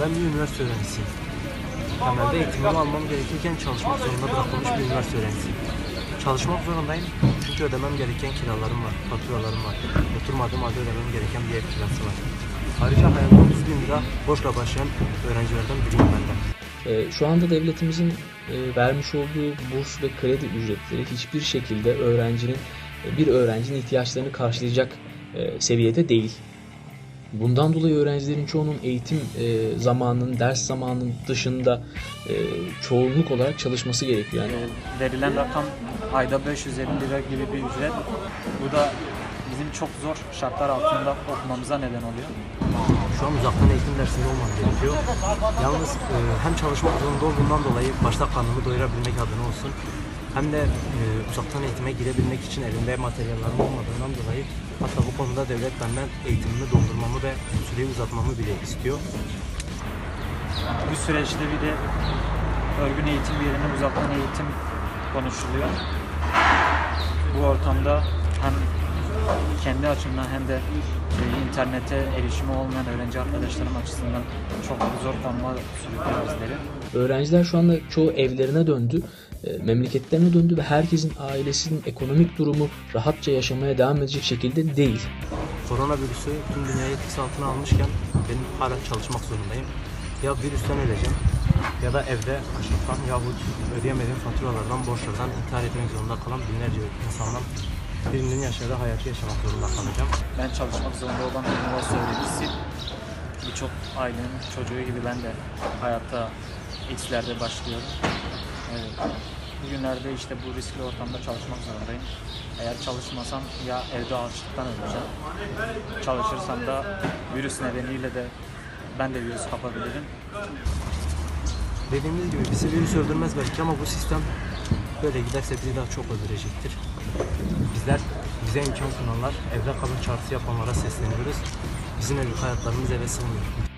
Ben bir üniversite öğrencisiyim. Temelde eğitimimi almam gerekirken çalışmak zorunda bırakılmış bir üniversite öğrencisiyim. Çalışmak zorundayım çünkü ödemem gereken kiralarım var, faturalarım var. Oturmadığım halde ödemem gereken bir ev kirası var. Ayrıca hayatta 30 bin lira borçla başlayan öğrencilerden biriyim ben de. Ee, Şu anda devletimizin e, vermiş olduğu burs ve kredi ücretleri hiçbir şekilde öğrencinin e, bir öğrencinin ihtiyaçlarını karşılayacak e, seviyede değil. Bundan dolayı öğrencilerin çoğunun eğitim e, zamanının, ders zamanının dışında e, çoğunluk olarak çalışması gerekiyor. Yani verilen rakam ayda 550 lira gibi bir ücret. Bu da bizim çok zor şartlar altında okumamıza neden oluyor. Şu an uzaktan eğitim dersinde olmam gerekiyor. Yalnız e, hem çalışmak zorunda olduğumdan dolayı başta karnımı doyurabilmek adına olsun hem de e, uzaktan eğitime girebilmek için elimde materyallerim olmadığından dolayı hatta bu konuda devlet benden eğitimimi dondurmamı ve süreyi uzatmamı bile istiyor. Bu süreçte bir de örgün eğitim yerine uzaktan eğitim konuşuluyor. Bu ortamda hem kendi açımdan hem de e, internete erişimi olmayan öğrenci arkadaşlarım açısından çok zor konuma sürüklüyor bizleri. öğrenciler şu anda çoğu evlerine döndü, e, memleketlerine döndü ve herkesin ailesinin ekonomik durumu rahatça yaşamaya devam edecek şekilde değil. Koronavirüsü tüm dünyayı etkisi altına almışken benim hala çalışmak zorundayım. Ya virüsten öleceğim ya da evde açlıktan yahut ödeyemediğim faturalardan, borçlardan intihar etmek zorunda kalan binlerce insandan birinin yaşadığı hayatı yaşamak zorunda kalacağım. Ben çalışmak zorunda olan bir üniversite öğrencisiyim. Birçok ailenin çocuğu gibi ben de hayatta X'lerde başlıyorum. Evet. Bugünlerde işte bu riskli ortamda çalışmak zorundayım. Eğer çalışmasam ya evde açlıktan öleceğim. Çalışırsam da virüs nedeniyle de ben de virüs kapabilirim. Dediğimiz gibi bizi virüs öldürmez belki ama bu sistem böyle giderse bizi daha çok öldürecektir. Bizler bize imkan sunanlar, evde kalın çağrısı yapanlara sesleniyoruz. Bizim evlilik hayatlarımız eve sığmıyor.